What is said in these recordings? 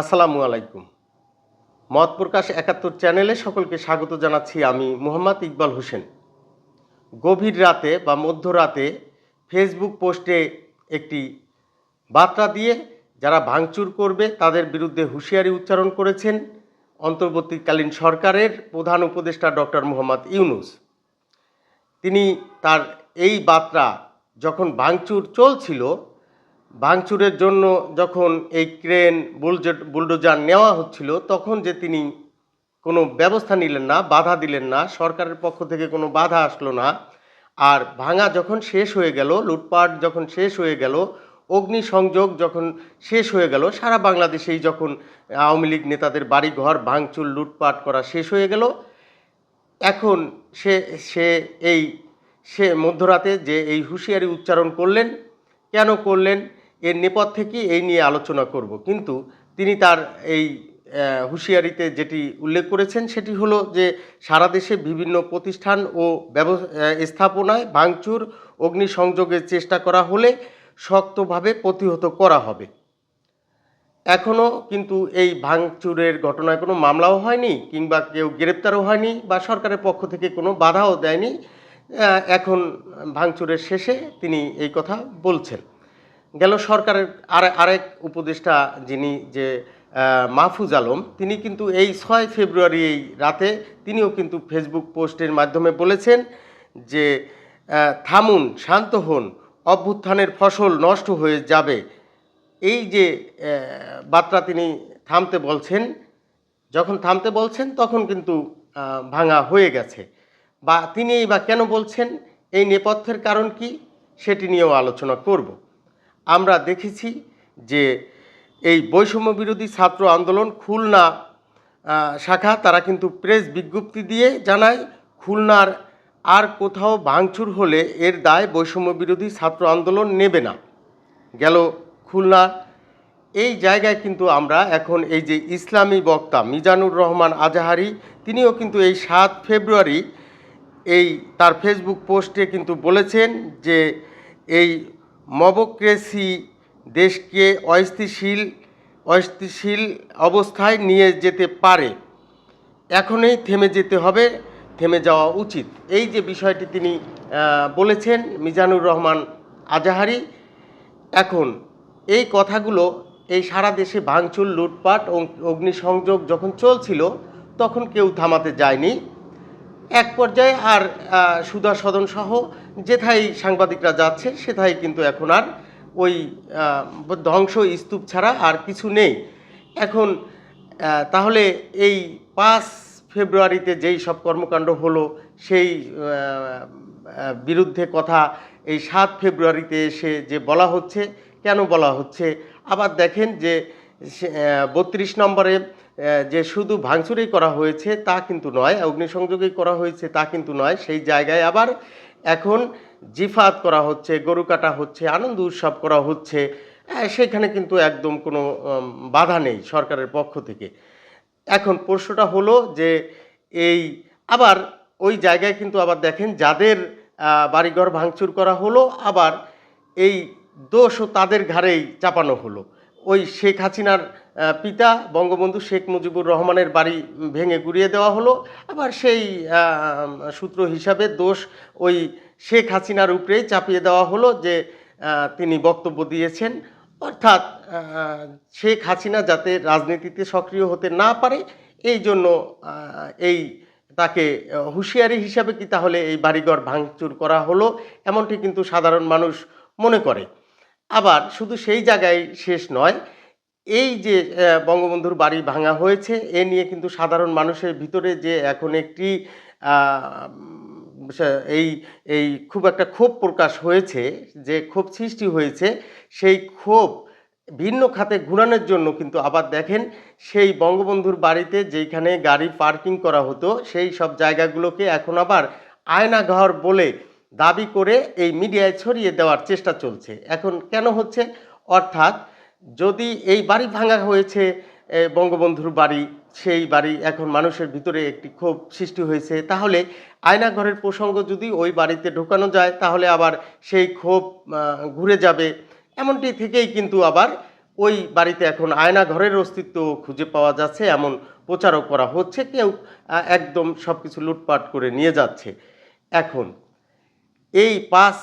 আসসালামু আলাইকুম। মত প্রকাশ একাত্তর চ্যানেলে সকলকে স্বাগত জানাচ্ছি আমি মোহাম্মদ ইকবাল হোসেন। গভীর রাতে বা মধ্যরাতে ফেসবুক পোস্টে একটি বার্তা দিয়ে যারা ভাঙচুর করবে তাদের বিরুদ্ধে হুঁশিয়ারি উচ্চারণ করেছেন অন্তর্বর্তীকালীন সরকারের প্রধান উপদেষ্টা ডক্টর মোহাম্মদ ইউনুস। তিনি তার এই বার্তা যখন ভাঙচুর চলছিল ভাঙচুরের জন্য যখন এই ক্রেন বুলডোজার নেওয়া হচ্ছিল, তখন যে তিনি কোনো ব্যবস্থা নিলেন না, বাধা দিলেন না, সরকারের পক্ষ থেকে কোনো বাধা আসলো না, আর ভাঙা যখন শেষ হয়ে গেল, লুটপাট যখন শেষ হয়ে গেল, অগ্নিসংযোগ যখন শেষ হয়ে গেল, সারা বাংলাদেশেই যখন আওয়ামী লীগ নেতাদের বাড়ি ঘর ভাঙচুর, লুটপাট করা শেষ হয়ে গেল, এখন সে সে এই, সে মধ্যরাতে যে এই হুঁশিয়ারি উচ্চারণ করলেন, কেন করলেন এর নেপথ্যে কি এই নিয়ে আলোচনা করব। কিন্তু তিনি তার এই হুঁশিয়ারিতে যেটি উল্লেখ করেছেন সেটি হলো যে সারা দেশে বিভিন্ন প্রতিষ্ঠান ও স্থাপনায় ভাঙচুর, অগ্নিসংযোগের চেষ্টা করা হলে শক্তভাবে প্রতিহত করা হবে। এখনও কিন্তু এই ভাঙচুরের ঘটনায় কোনো মামলাও হয়নি কিংবা কেউ গ্রেপ্তারও হয়নি বা সরকারের পক্ষ থেকে কোনো বাধাও দেয়নি। এখন ভাঙচুরের শেষে তিনি এই কথা বলছেন। গেল সরকারের আর, আরেক উপদেষ্টা যিনি যে মাহফুজ আলম, তিনি কিন্তু এই ছয় ফেব্রুয়ারি এই রাতে তিনিও কিন্তু ফেসবুক পোস্টের মাধ্যমে বলেছেন যে থামুন, শান্ত হন, অভ্যুত্থানের ফসল নষ্ট হয়ে যাবে। এই যে বার্তা তিনি থামতে বলছেন, যখন থামতে বলছেন তখন কিন্তু ভাঙা হয়ে গেছে। বা তিনি বা কেন বলছেন, এই নেপথ্যের কারণ কি সেটি নিয়েও আলোচনা করব। আমরা দেখেছি যে এই বৈষম্য বিরোধী ছাত্র আন্দোলন খুলনা শাখা, তারা কিন্তু প্রেস বিজ্ঞপ্তি দিয়ে জানায়, খুলনার আর কোথাও ভাঙচুর হলে এর দায় বৈষম্য বিরোধী ছাত্র আন্দোলন নেবে না। গেল খুলনা এই জায়গায় কিন্তু আমরা এখন এই যে ইসলামী বক্তা মিজানুর রহমান আজাহারি, তিনিও কিন্তু এই সাত ফেব্রুয়ারি এই তার ফেসবুক পোস্টে কিন্তু বলেছেন যে এই মবক্রেসি দেশকে অস্থিতিশীল অস্থিতিশীল অবস্থায় নিয়ে যেতে পারে। এখনই থেমে যেতে হবে, থেমে যাওয়া উচিত। এই যে বিষয়টি তিনি বলেছেন মিজানুর রহমান আজাহারি, এখন এই কথাগুলো এই সারা দেশে ভাঙচুর, লুটপাট অগ্নিসংযোগ যখন চলছিল, তখন কেউ থামাতে যায়নি। এক পর্যায়ে আর সুধা সদন সহ যেথায় সাংবাদিকরা যাচ্ছে, সেথায় কিন্তু এখন আর ওই ধ্বংস স্তূপ ছাড়া আর কিছু নেই। এখন তাহলে এই পাঁচ ফেব্রুয়ারিতে যেই সব কর্মকাণ্ড হলো, সেই বিরুদ্ধে কথা, এই সাত ফেব্রুয়ারিতে এসে যে বলা হচ্ছে, কেন বলা হচ্ছে? আবার দেখেন যে বত্রিশ নম্বরে যে শুধু ভাঙচুরেই করা হয়েছে তা কিন্তু নয়, অগ্নিসংযোগেই করা হয়েছে তা কিন্তু নয়, সেই জায়গায় আবার এখন জিফাত করা হচ্ছে, গরু কাটা হচ্ছে, আনন্দ উৎসব করা হচ্ছে। সেখানে কিন্তু একদম কোনো বাধা নেই সরকারের পক্ষ থেকে। এখন প্রশ্নটা হলো যে এই আবার ওই জায়গায় কিন্তু আবার দেখেন যাদের বাড়িঘর ভাঙচুর করা হলো, আবার এই দোষও তাদের ঘাড়েই চাপানো হলো। ওই শেখ হাসিনার পিতা বঙ্গবন্ধু শেখ মুজিবুর রহমানের বাড়ি ভেঙে গুড়িয়ে দেওয়া হলো। আবার সেই সূত্র হিসাবে দোষ ওই শেখ হাসিনার উপরেই চাপিয়ে দেওয়া হলো যে তিনি বক্তব্য দিয়েছেন। অর্থাৎ শেখ হাসিনা যাতে রাজনীতিতে সক্রিয় হতে না পারে, এই জন্য এই তাকে হুঁশিয়ারি হিসাবে কি তাহলে এই বাড়িঘর ভাঙচুর করা হলো, এমনটি কিন্তু সাধারণ মানুষ মনে করে। আবার শুধু সেই জায়গায় শেষ নয় এই যে বঙ্গবন্ধুর বাড়ি ভাঙা হয়েছে, এ নিয়ে কিন্তু সাধারণ মানুষের ভিতরে যে এখন একটি এই এই খুব একটা ক্ষোভ প্রকাশ হয়েছে, যে ক্ষোভ সৃষ্টি হয়েছে, সেই ক্ষোভ ভিন্ন খাতে ঘুরানোর জন্য কিন্তু আবার দেখেন, সেই বঙ্গবন্ধুর বাড়িতে যেখানে গাড়ি পার্কিং করা হতো, সেই সব জায়গাগুলোকে এখন আবার আয়নাঘর বলে দাবি করে এই মিডিয়ায় ছড়িয়ে দেওয়ার চেষ্টা চলছে। এখন কেন হচ্ছে? অর্থাৎ যদি এই বাড়ি ভাঙা হয়েছে বঙ্গবন্ধুর বাড়ি, সেই বাড়ি এখন মানুষের ভিতরে একটি ক্ষোভ সৃষ্টি হয়েছে, তাহলে আয়নাঘরের প্রসঙ্গ যদি ওই বাড়িতে ঢোকানো যায়, তাহলে আবার সেই ক্ষোভ ঘুরে যাবে। এমনটি থেকেই কিন্তু আবার ওই বাড়িতে এখন আয়না ঘরের অস্তিত্ব খুঁজে পাওয়া যাচ্ছে, এমন প্রচারও করা হচ্ছে। কেউ একদম সব কিছু লুটপাট করে নিয়ে যাচ্ছে। এখন এই পাঁচ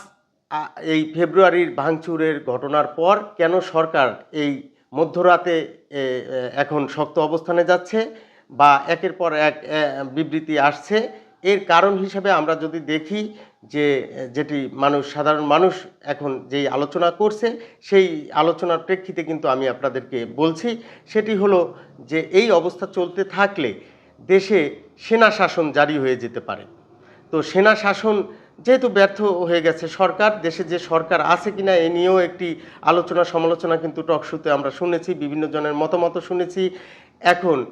এই ফেব্রুয়ারির ভাঙচুরের ঘটনার পর কেন সরকার এই মধ্যরাতে এখন শক্ত অবস্থানে যাচ্ছে বা একের পর এক বিবৃতি আসছে? এর কারণ হিসেবে আমরা যদি দেখি যে, যেটি মানুষ, সাধারণ মানুষ এখন যেই আলোচনা করছে, সেই আলোচনার প্রেক্ষিতে কিন্তু আমি আপনাদেরকে বলছি, সেটি হলো যে এই অবস্থা চলতে থাকলে দেশে সেনা শাসন জারি হয়ে যেতে পারে। তো সেনা শাসন যেহেতু ব্যর্থ হয়ে গেছে সরকার, দেশে যে সরকার আছে কিনা এ নিয়েও একটি আলোচনা সমালোচনা কিন্তু টকশুতে আমরা শুনেছি, বিভিন্ন জনের মতামত শুনেছি। এখন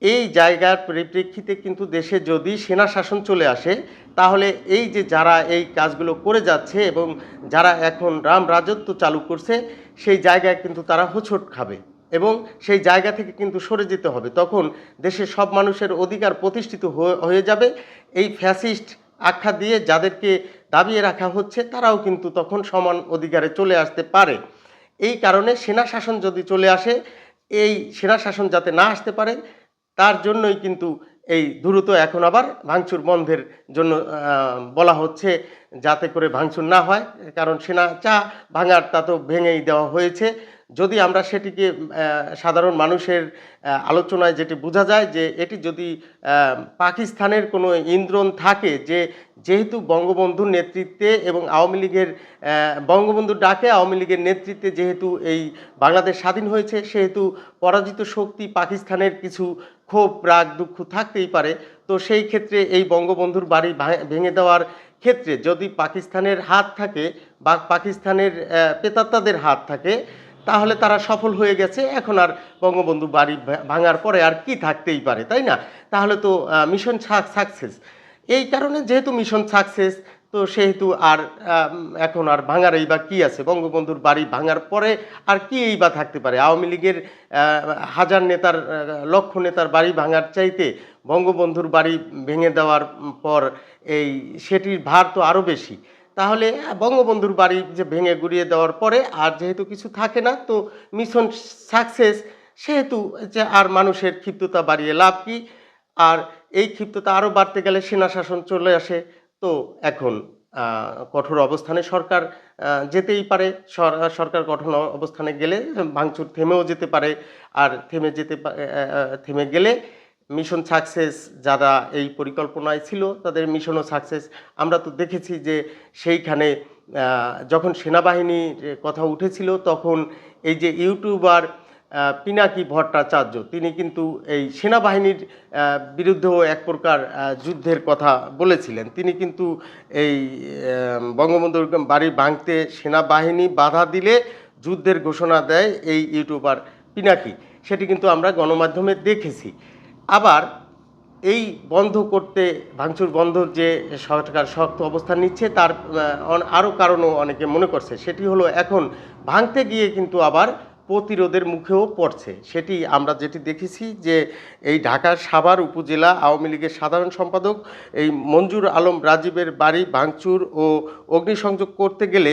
এই জায়গার পরিপ্রেক্ষিতে কিন্তু দেশে যদি সেনা শাসন চলে আসে, তাহলে এই যে যারা এই কাজগুলো করে যাচ্ছে এবং যারা এখন রাম রাজত্ব চালু করছে, সেই জায়গায় কিন্তু তারা হোঁচট খাবে এবং সেই জায়গা থেকে কিন্তু সরে যেতে হবে। তখন দেশের সব মানুষের অধিকার প্রতিষ্ঠিত হয়ে- হয়ে যাবে। এই ফ্যাসিস্ট আখ্যা দিয়ে যাদেরকে দাবিয়ে রাখা হচ্ছে, তারাও কিন্তু তখন সমান অধিকারে চলে আসতে পারে। এই কারণে সেনা শাসন যদি চলে আসে, এই সেনা শাসন যাতে না আসতে পারে, তার জন্যই কিন্তু এই দ্রুত এখন আবার ভাঙচুর বন্ধের জন্য বলা হচ্ছে যাতে করে ভাঙচুর না হয়। কারণ সেনা চা ভাঙার তা তো ভেঙেই দেওয়া হয়েছে। যদি আমরা সেটিকে সাধারণ মানুষের আলোচনায় যেটি বোঝা যায় যে এটি যদি পাকিস্তানের কোনো ইন্দ্রণ থাকে যে যেহেতু বঙ্গবন্ধুর নেতৃত্বে এবং আওয়ামী লীগের বঙ্গবন্ধুর ডাকে আওয়ামী লীগের নেতৃত্বে যেহেতু এই বাংলাদেশ স্বাধীন হয়েছে, সেহেতু পরাজিত শক্তি পাকিস্তানের কিছু ক্ষোভ, রাগ, দুঃখ থাকতেই পারে, তো সেই ক্ষেত্রে এই বঙ্গবন্ধুর বাড়ি ভেঙে দেওয়ার ক্ষেত্রে যদি পাকিস্তানের হাত থাকে বা পাকিস্তানের পেতাত্তাদের হাত থাকে তাহলে তারা সফল হয়ে গেছে। এখন আর বঙ্গবন্ধু বাড়ি ভাঙার পরে আর কি থাকতেই পারে, তাই না? তাহলে তো মিশন সাকসেস এই কারণে যেহেতু মিশন সাকসেস তো সেহেতু আর এখন আর ভাঙার এই বা কী আছে? বঙ্গবন্ধুর বাড়ি ভাঙার পরে আর কি এই বা থাকতে পারে? আওয়ামী লীগের হাজার নেতার লক্ষ নেতার বাড়ি ভাঙার চাইতে বঙ্গবন্ধুর বাড়ি ভেঙে দেওয়ার পর এই সেটির ভার তো আরও বেশি। তাহলে বঙ্গবন্ধুর বাড়ি যে ভেঙে গুড়িয়ে দেওয়ার পরে আর যেহেতু কিছু থাকে না, তো মিশন সাকসেস সেহেতু যে আর মানুষের ক্ষিপ্ততা বাড়িয়ে লাভ কি? আর এই ক্ষিপ্ততা আরও বাড়তে গেলে সেনা শাসন চলে আসে। তো এখন কঠোর অবস্থানে সরকার যেতেই পারে। সরকার কঠোর অবস্থানে গেলে ভাঙচুর থেমেও যেতে পারে। আর থেমে যেতে থেমে গেলে মিশন সাকসেস যারা এই পরিকল্পনায় ছিল, তাদের মিশনও সাকসেস। আমরা তো দেখেছি যে সেইখানে যখন সেনাবাহিনীর কথা উঠেছিল, তখন এই যে ইউটিউবার পিনাকি ভট্টাচার্য, তিনি কিন্তু এই সেনাবাহিনীর বিরুদ্ধেও এক প্রকার যুদ্ধের কথা বলেছিলেন। তিনি কিন্তু এই বঙ্গবন্ধুর বাড়ি ভাঙতে সেনাবাহিনী বাধা দিলে যুদ্ধের ঘোষণা দেয় এই ইউটিউবার পিনাকি। সেটি কিন্তু আমরা গণমাধ্যমে দেখেছি। আবার এই বন্ধ করতে, ভাঙচুর বন্ধ যে সরকার শক্ত অবস্থান নিচ্ছে, তার আরও কারণও অনেকে মনে করছে। সেটি হলো এখন ভাঙতে গিয়ে কিন্তু আবার প্রতিরোধের মুখেও পড়ছে। সেটি আমরা যেটি দেখেছি যে এই ঢাকার সাভার উপজেলা আওয়ামী লীগের সাধারণ সম্পাদক এই মঞ্জুর আলম রাজীবের বাড়ি ভাঙচুর ও অগ্নিসংযোগ করতে গেলে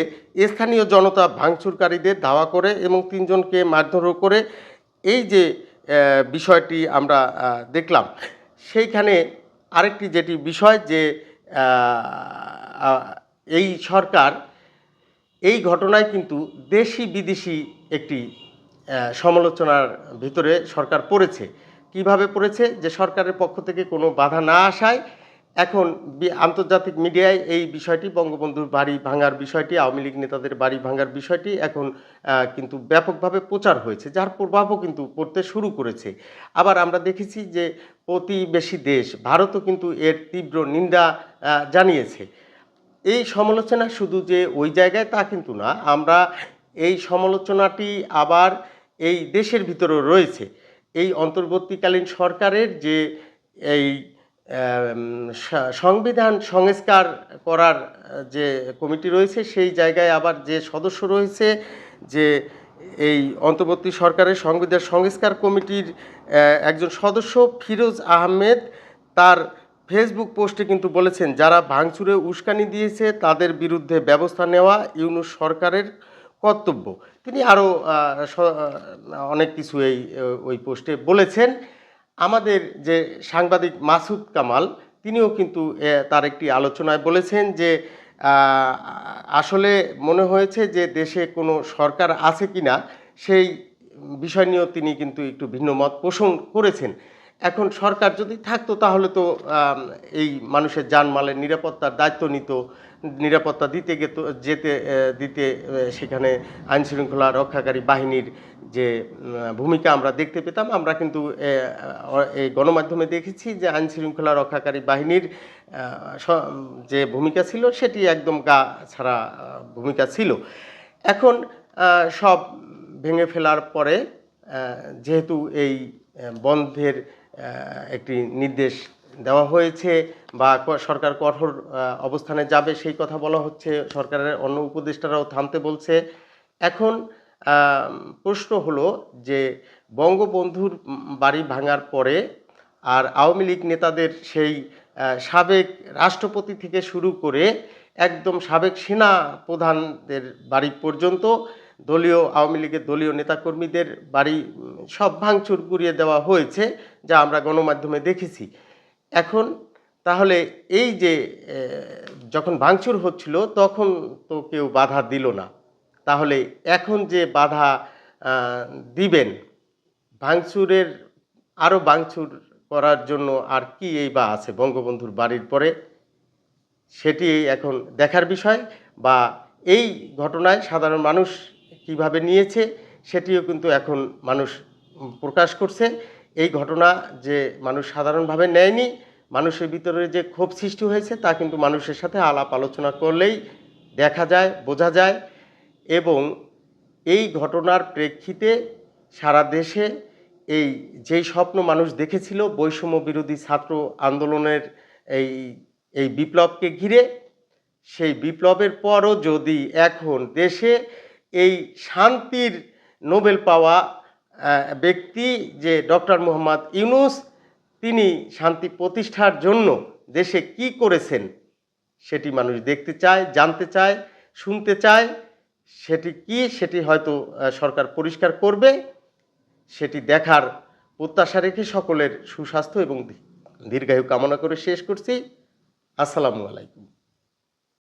স্থানীয় জনতা ভাঙচুরকারীদের ধাওয়া করে এবং তিনজনকে মারধরও করে। এই যে বিষয়টি আমরা দেখলাম। সেইখানে আরেকটি যেটি বিষয় যে এই সরকার এই ঘটনায় কিন্তু দেশি বিদেশি একটি সমালোচনার ভিতরে সরকার পড়েছে। কীভাবে পড়েছে? যে সরকারের পক্ষ থেকে কোনো বাধা না আসায় এখন আন্তর্জাতিক মিডিয়ায় এই বিষয়টি, বঙ্গবন্ধুর বাড়ি ভাঙার বিষয়টি, আওয়ামী লীগ নেতাদের বাড়ি ভাঙার বিষয়টি এখন কিন্তু ব্যাপকভাবে প্রচার হয়েছে, যার প্রভাবও কিন্তু পড়তে শুরু করেছে। আবার আমরা দেখেছি যে প্রতিবেশী দেশ, ভারতও কিন্তু এর তীব্র নিন্দা জানিয়েছে। এই সমালোচনা শুধু যে ওই জায়গায় তা কিন্তু না, আমরা এই সমালোচনাটি আবার এই দেশের ভিতরেও রয়েছে। এই অন্তর্বর্তীকালীন সরকারের যে এই সংবিধান সংস্কার করার যে কমিটি রয়েছে, সেই জায়গায় আবার যে সদস্য রয়েছে, যে এই অন্তর্বর্তী সরকারের সংবিধান সংস্কার কমিটির একজন সদস্য, ফিরোজ আহমেদ, তার ফেসবুক পোস্টে কিন্তু বলেছেন, যারা ভাঙচুরে উস্কানি দিয়েছে, তাদের বিরুদ্ধে ব্যবস্থা নেওয়া ইউনুস সরকারের কর্তব্য। তিনি আরও অনেক কিছু এই ওই পোস্টে বলেছেন। আমাদের যে সাংবাদিক মাসুদ কামাল, তিনিও কিন্তু তার একটি আলোচনায় বলেছেন যে আসলে মনে হয়েছে যে দেশে কোনো সরকার আছে কিনা, সেই বিষয় নিয়েও তিনি কিন্তু একটু ভিন্ন মত পোষণ করেছেন। এখন সরকার যদি থাকতো তাহলে তো এই মানুষের জানমালের নিরাপত্তার দায়িত্ব নিত, নিরাপত্তা দিতে গেত, যেতে দিতে সেখানে আইন শৃঙ্খলা রক্ষাকারী বাহিনীর যে ভূমিকা আমরা দেখতে পেতাম, আমরা কিন্তু এই গণমাধ্যমে দেখেছি যে আইন শৃঙ্খলা রক্ষাকারী বাহিনীর যে ভূমিকা ছিল সেটি একদম গা ছাড়া ভূমিকা ছিল। এখন সব ভেঙে ফেলার পরে যেহেতু এই বন্ধের একটি নির্দেশ দেওয়া হয়েছে বা সরকার কঠোর অবস্থানে যাবে, সেই কথা বলা হচ্ছে। সরকারের অন্য উপদেষ্টারাও থামতে বলছে। এখন প্রশ্ন হলো যে বঙ্গবন্ধুর বাড়ি ভাঙার পরে আর আওয়ামী লীগ নেতাদের সেই সাবেক রাষ্ট্রপতি থেকে শুরু করে একদম সাবেক সেনা প্রধানদের বাড়ি পর্যন্ত দলীয় আওয়ামী লীগের দলীয় নেতাকর্মীদের বাড়ি, সব ভাঙচুর গুড়িয়ে দেওয়া হয়েছে, যা আমরা গণমাধ্যমে দেখেছি। এখন তাহলে এই যে যখন ভাঙচুর হচ্ছিল, তখন তো কেউ বাধা দিল না। তাহলে এখন যে বাধা দিবেন, ভাঙচুরের আরও ভাঙচুর করার জন্য আর কি এই বা আছে বঙ্গবন্ধুর বাড়ির পরে? সেটি এখন দেখার বিষয় বা এই ঘটনায় সাধারণ মানুষ কীভাবে নিয়েছে সেটিও কিন্তু এখন মানুষ প্রকাশ করছে। এই ঘটনা যে মানুষ সাধারণভাবে নেয়নি, মানুষের ভিতরে যে ক্ষোভ সৃষ্টি হয়েছে তা কিন্তু মানুষের সাথে আলাপ আলোচনা করলেই দেখা যায়, বোঝা যায় এবং এই ঘটনার প্রেক্ষিতে সারা দেশে এই যেই স্বপ্ন মানুষ দেখেছিল, বৈষম্য বিরোধী ছাত্র আন্দোলনের এই এই বিপ্লবকে ঘিরে, সেই বিপ্লবের পরও যদি এখন দেশে এই শান্তির নোবেল পাওয়া ব্যক্তি যে ডক্টর মোহাম্মদ ইউনুস, তিনি শান্তি প্রতিষ্ঠার জন্য দেশে কি করেছেন সেটি মানুষ দেখতে চায়, জানতে চায়, শুনতে চায়। সেটি কি, সেটি হয়তো সরকার পরিষ্কার করবে। সেটি দেখার প্রত্যাশা রেখে সকলের সুস্বাস্থ্য এবং দীর্ঘায়ু কামনা করে শেষ করছি। আসসালামু আলাইকুম।